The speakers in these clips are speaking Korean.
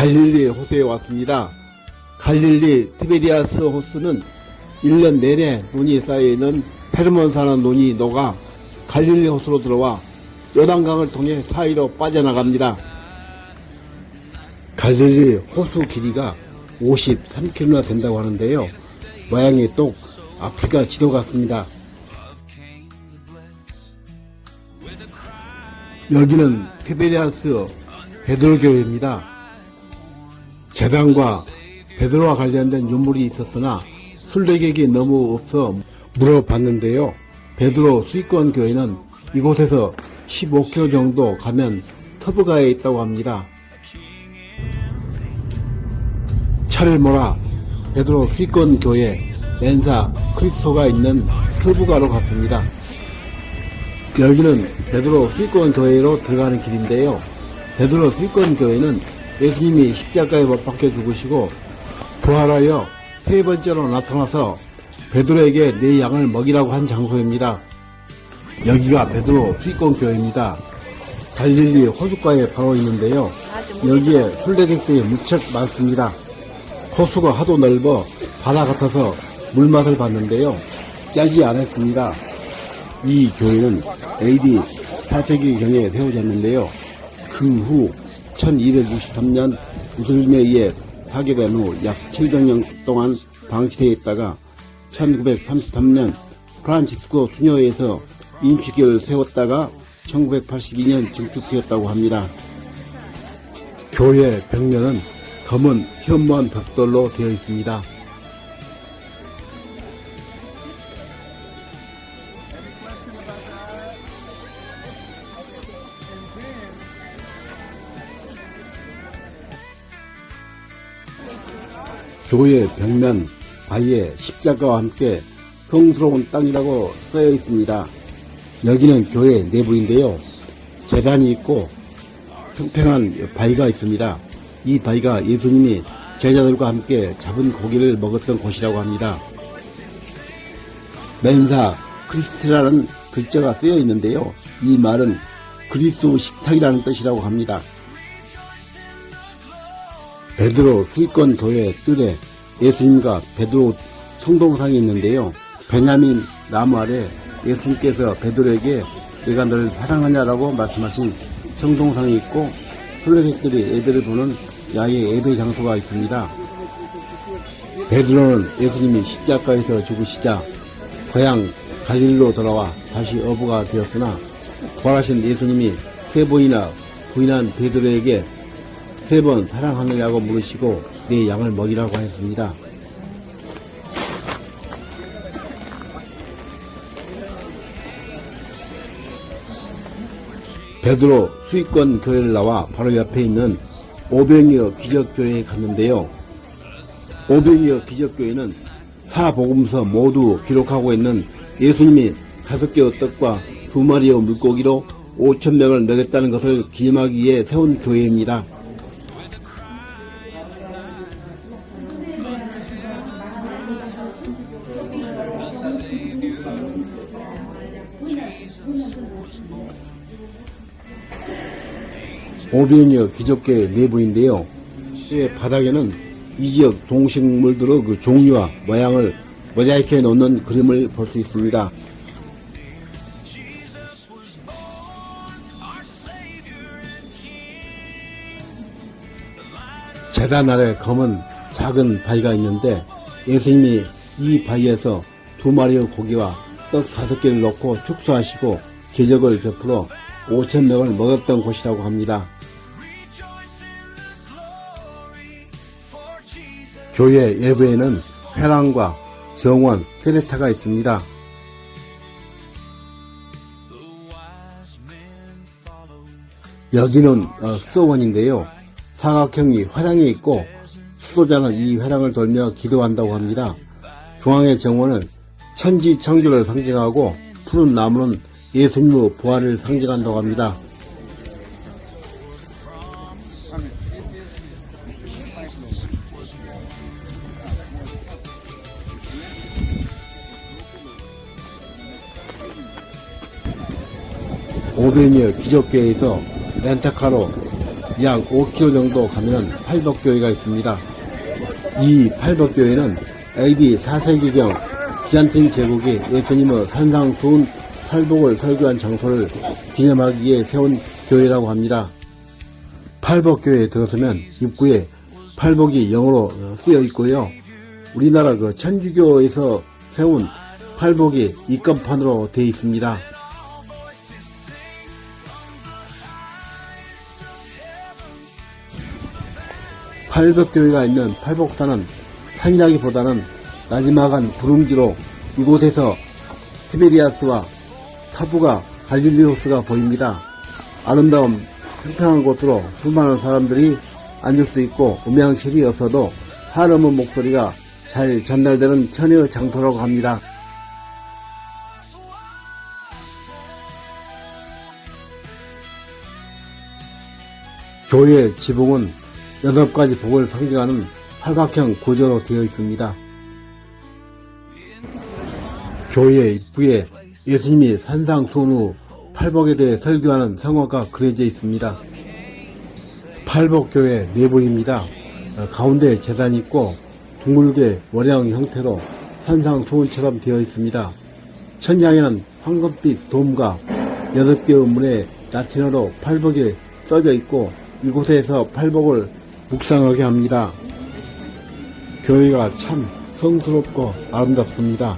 갈릴리 호수에 왔습니다. 갈릴리 티베리아스 호수는 1년 내내 눈이 쌓여있는 페르몬산의 눈이 녹아 갈릴리 호수로 들어와 요단강을 통해 사이로 빠져나갑니다. 갈릴리 호수 길이가 53km나 된다고 하는데요. 모양이 똑 아프리카 지도 같습니다. 여기는 티베리아스 베드로교회입니다. 재단과 베드로와 관련된 유물이 있었으나 순례객이 너무 없어 물어봤는데요. 베드로 수익권 교회는 이곳에서 15km 정도 가면 터브가에 있다고 합니다. 차를 몰아 베드로 수익권 교회 멘사 크리스토가 있는 터브가로 갔습니다. 여기는 베드로 수익권 교회로 들어가는 길인데요. 베드로 수익권 교회는 예수님이 십자가에 못 박혀 죽으시고 부활하여 세 번째로 나타나서 베드로에게 내 양을 먹이라고 한 장소입니다. 여기가 베드로 수익권 교회입니다. 갈릴리 호숫가에 바로 있는데요. 여기에 순례객들이 무척 많습니다. 호수가 하도 넓어 바다 같아서 물맛을 봤는데요. 짜지 않았습니다. 이 교회는 AD 4세기경에 세워졌는데요. 그 후 1263년 무슬림에 의해 파괴된 후 약 700년 동안 방치되어 있다가 1933년 프란치스코 수녀에서 인치교를 세웠다가 1982년 증축되었다고 합니다. 교회 벽면은 검은 현무암 벽돌로 되어 있습니다. 교회 벽면 바위에 십자가와 함께 성스러운 땅이라고 써여 있습니다. 여기는 교회 내부인데요. 재단이 있고 평평한 바위가 있습니다. 이 바위가 예수님이 제자들과 함께 잡은 고기를 먹었던 곳이라고 합니다. 멘사 크리스티라는 글자가 쓰여 있는데요. 이 말은 그리스도 식탁이라는 뜻이라고 합니다. 베드로 수익권 교회 뜰에 예수님과 베드로 성동상이 있는데요. 베냐민 나무 아래 예수님께서 베드로에게 내가 너를 사랑하냐라고 말씀하신 성동상이 있고 순례객들이 예배를 보는 야외 예배 장소가 있습니다. 베드로는 예수님이 십자가에서 죽으시자 고향 갈릴로 돌아와 다시 어부가 되었으나 부활하신 예수님이 세 번이나 부인한 베드로에게 세 번 사랑하느냐고 물으시고 내 양을 먹이라고 하였습니다. 베드로 수익권 교회를 나와 바로 옆에 있는 오병이어 기적교회에 갔는데요. 오병이어 기적교회는 사복음서 모두 기록하고 있는 예수님이 다섯 개의 떡과 두 마리의 물고기로 5천 명을 먹였다는 것을 기념하기 위해 세운 교회입니다. 오병이어 기적교회 내부인데요. 이 바닥에는 이 지역 동식물들의 그 종류와 모양을 모자이크해 놓는 그림을 볼 수 있습니다. 재단 아래 검은 작은 바위가 있는데 예수님이 이 바위에서 두 마리의 고기와 떡 다섯 개를 넣고 축소하시고 기적을 베풀어 5천 명을 먹었던 곳이라고 합니다. 교회 예배에는 회랑과 정원, 세례타가 있습니다. 여기는 어, 수도원인데요. 사각형이 회랑이 있고 수도자는 이 회랑을 돌며 기도한다고 합니다. 중앙의 정원은 천지 창조를 상징하고 푸른 나무는 예수님의 부활을 상징한다고 합니다. 오베니어 기적교회에서 렌터카로 약 5km 정도 가면 팔복교회가 있습니다. 이 팔복교회는 AD 4세기경 비잔틴 제국이 예수님의 산상 수훈 팔복을 설교한 장소를 기념하기 위해 세운 교회라고 합니다. 팔복교회에 들어서면 입구에 팔복이 영어로 쓰여 있고요. 우리나라 그 천주교에서 세운 팔복이 입간판으로 되어 있습니다. 팔복교회가 있는 팔복산은 산이라기보다는 나지막한 구름지로 이곳에서 티베리아스와 타부가 갈릴리오스가 보입니다. 아름다운 평평한 곳으로 수많은 사람들이 앉을 수 있고 음향실이 없어도 한음의 목소리가 잘 전달되는 천의 장소라고 합니다. 교회의 지붕은 여덟 가지 복을 상징하는 팔각형 구조로 되어 있습니다. 교회 입구에 예수님이 산상수훈 후 팔복에 대해 설교하는 성화가 그려져 있습니다. 팔복교회 내부입니다. 어, 가운데 재단이 있고 둥글게 월양 형태로 산상수훈처럼 되어 있습니다. 천장에는 황금빛 돔과 여덟 개의 문에 라틴어로 팔복이 써져 있고 이곳에서 팔복을 묵상하게 합니다. 교회가 참 성스럽고 아름답습니다.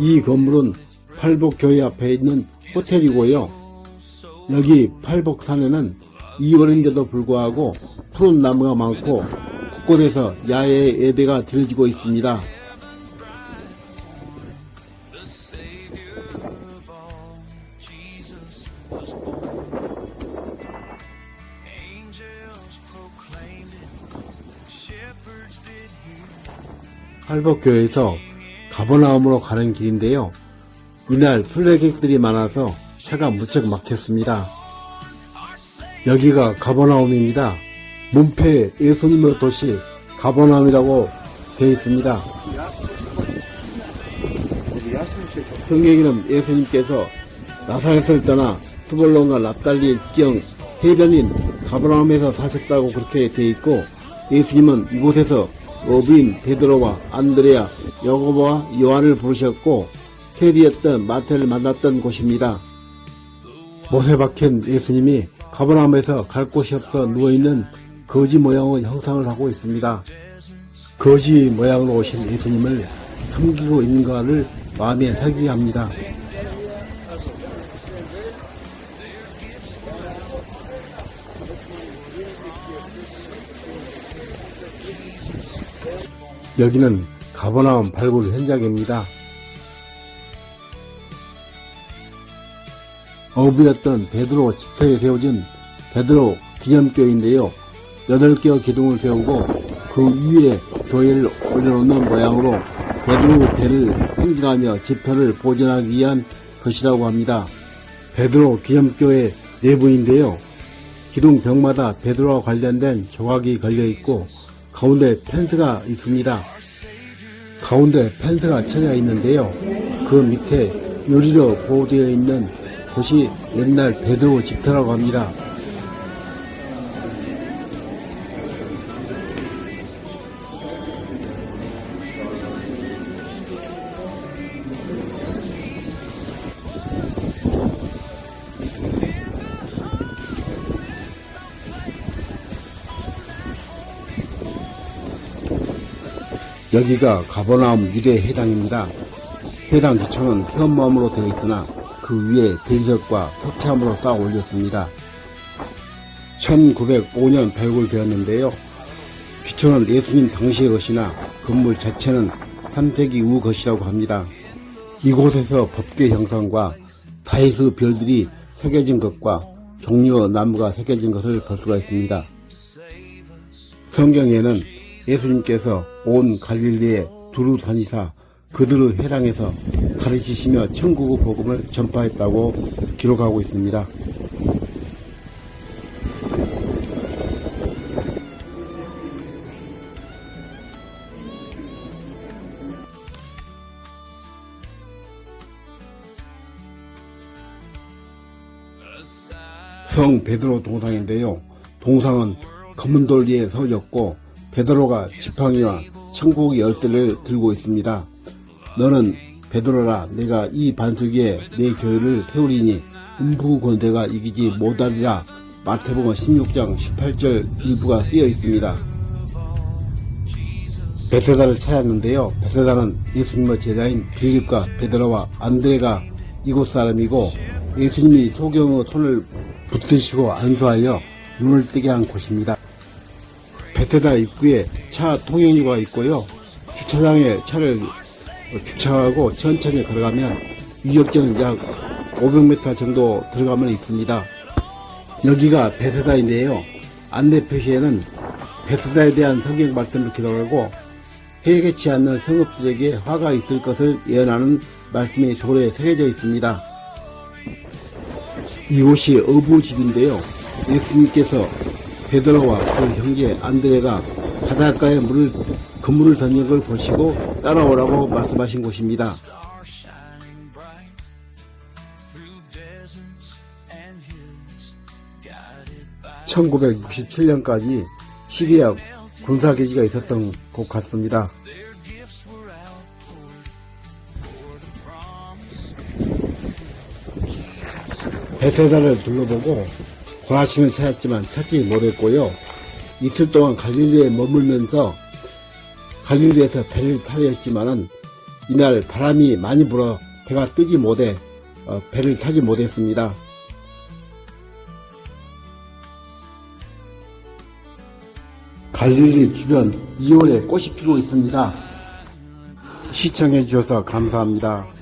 이 건물은 팔복교회 앞에 있는 호텔이고요. 여기 팔복산에는 이월인데도 불구하고 푸른 나무가 많고 곳곳에서 야외 예배가 드려지고 있습니다. 팔복교회에서 가버나움으로 가는 길인데요. 이날 순례객들이 많아서 차가 무척 막혔습니다. 여기가 가버나움입니다. 문패에 예수님의 도시 가버나움이라고 되어 있습니다. 성경에는 예수님께서 나사렛을 떠나 스볼론과 납달리의 지경 해변인 가버나움에서 사셨다고 그렇게 되어 있고 예수님은 이곳에서 어부인 베드로와 안드레아, 여고보와 요한을 부르셨고 세리였던 마태를 만났던 곳입니다. 못에 박힌 예수님이 가버나움에서 갈 곳이 없어 누워있는 거지 모양의 형상을 하고 있습니다. 거지 모양으로 오신 예수님을 섬기고 있는가를 마음에 새기게 합니다. 여기는 가버나움 발굴 현장입니다. 어부였던 베드로 집터에 세워진 베드로 기념교인데요. 8개의 기둥을 세우고 그 위에 교회를 올려놓는 모양으로 베드로 배를 상징하며 집터를 보존하기 위한 것이라고 합니다. 베드로 기념교회 내부인데요. 기둥 벽마다 베드로와 관련된 조각이 걸려 있고 가운데 펜스가 있습니다. 가운데 펜스가 쳐져 있는데요. 그 밑에 유리로 보호되어 있는 곳이 옛날 베드로 집터라고 합니다. 여기가 가버나움 유대 회당입니다. 회당 기초는 현무암으로 되어 있으나 그 위에 대리석과 석회암으로 쌓아 올렸습니다. 1905년 발굴되었는데요. 기초는 예수님 당시의 것이나 건물 자체는 3세기 이후 것이라고 합니다. 이곳에서 법계 형상과 다이스 별들이 새겨진 것과 종려 나무가 새겨진 것을 볼 수가 있습니다. 성경에는 예수님께서 온 갈릴리에 두루 다니사 그들을 회당에서 가르치시며 천국의 복음을 전파했다고 기록하고 있습니다. 성 베드로 동상인데요. 동상은 검은 돌 위에 서였고 베드로가 지팡이와 천국의 열쇠를 들고 있습니다. 너는 베드로라 내가 이 반석 위에 내 교회를 세우리니 음부 권세가 이기지 못하리라 마태복음 16장 18절 일부가 쓰여 있습니다. 베세다를 찾았는데요. 베세다는 예수님의 제자인 빌립과 베드로와 안드레가 이곳 사람이고 예수님이 소경의 손을 붙드시고 안수하여 눈을 뜨게 한 곳입니다. 베세다 입구에 차 통행료가 있고요. 주차장에 차를 주차하고 천천히 걸어가면 유적지는 약 500m 정도 들어가면 있습니다. 여기가 베세다인데요. 안내 표시에는 베세다에 대한 성경 말씀을 기록하고 회개치 않는 성읍들에게 화가 있을 것을 예언하는 말씀이 돌에 새겨져 있습니다. 이곳이 어부집인데요. 예수님께서 베드로와 그 형제 안드레가 바닷가에 물을 그물을 던진 걸 보시고 따라오라고 말씀하신 곳입니다. shining bright through deserts and hills, guided by 1967년까지 시리아 군사기지가 있었던 곳 같습니다. 베세다를 둘러보고 과시는 찾았지만 찾지 못했고요. 이틀 동안 갈릴리에 머물면서 갈릴리에서 배를 타려 했지만은 이날 바람이 많이 불어 배가 뜨지 못해 어, 배를 타지 못했습니다. 갈릴리 주변 2월에 꽃이 피고 있습니다. 시청해 주셔서 감사합니다.